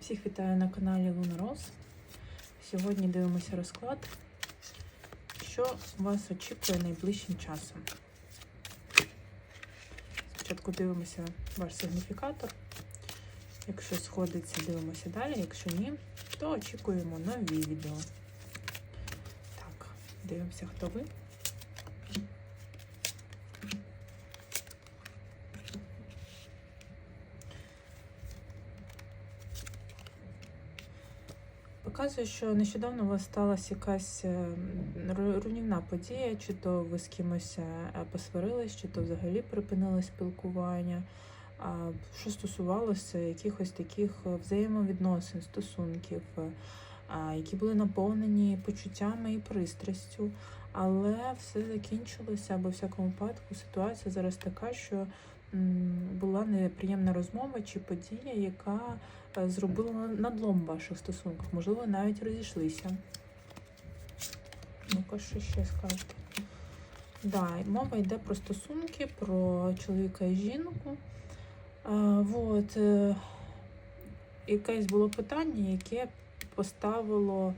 Всіх вітаю на каналі Луна Рос. Сьогодні дивимося розклад, що вас очікує найближчим часом. Спочатку дивимося ваш сигніфікатор. Якщо сходиться, дивимося далі. Якщо ні, то очікуємо нові відео. Так, дивимося, хто ви. Показує, що нещодавно у вас сталася якась е, руйнівна подія, чи то ви з кимось е, посварились, чи то взагалі припинили спілкування. Що стосувалося якихось таких е, взаємовідносин, стосунків, які були наповнені почуттями і пристрастю, але все закінчилося, або в всякому випадку ситуація зараз така, що була неприємна розмова чи подія, яка е, зробила надлом ваших стосунках, можливо, навіть розійшлися. Ну-ка, що ще скажете? Да, мова йде про стосунки, про чоловіка і жінку. А, вот, е, якесь було питання, яке поставило,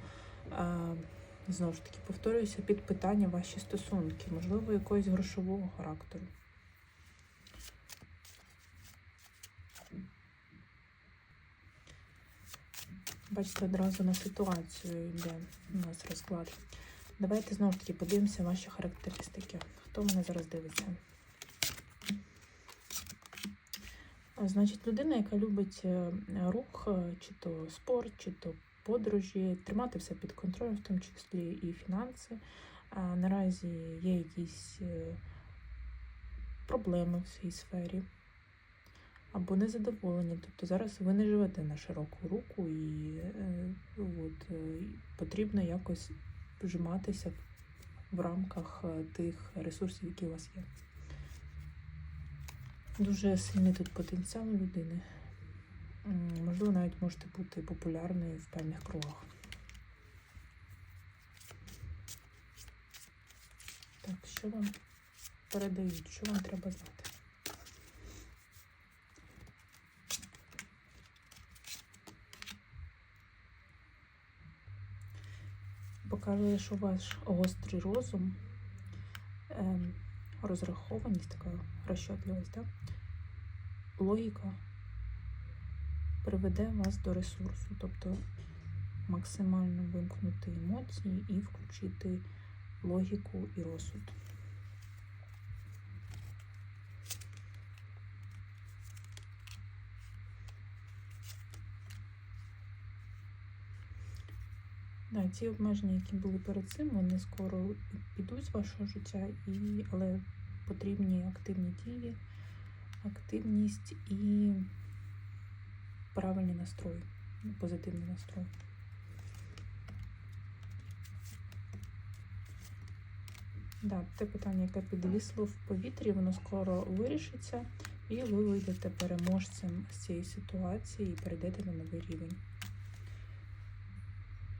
а, знову ж таки, повторююся, під питання ваші стосунки, можливо, якогось грошового характеру. Бачите, одразу на ситуацію йде у нас розклад. Давайте знову ж таки подивимося ваші характеристики. Хто мене зараз дивиться? Значить, людина, яка любить е, рух, е, чи то спорт, чи то подорожі, тримати все під контролем, в тому числі і фінанси. А наразі є якісь е, проблеми в цій сфері або незадоволення. Тобто зараз ви не живете на широку руку і е, от, е, потрібно якось вжиматися в рамках е, тих ресурсів, які у вас є. Дуже сильний тут потенціал у людини. Можливо, навіть можете бути популярною в певних кругах. Так, що вам передають, що вам треба знати? Показує, що ваш гострий розум, ем, розрахованість, така розчетливість, да? логіка приведе вас до ресурсу, тобто максимально вимкнути емоції і включити логіку і розсуд. Да, ці обмеження, які були перед цим, вони скоро підуть з вашого життя, і, але потрібні активні дії, активність і правильний настрой, позитивний настрой. Да, те питання, яке підвисло в повітрі, воно скоро вирішиться, і ви вийдете переможцем з цієї ситуації і перейдете на новий рівень.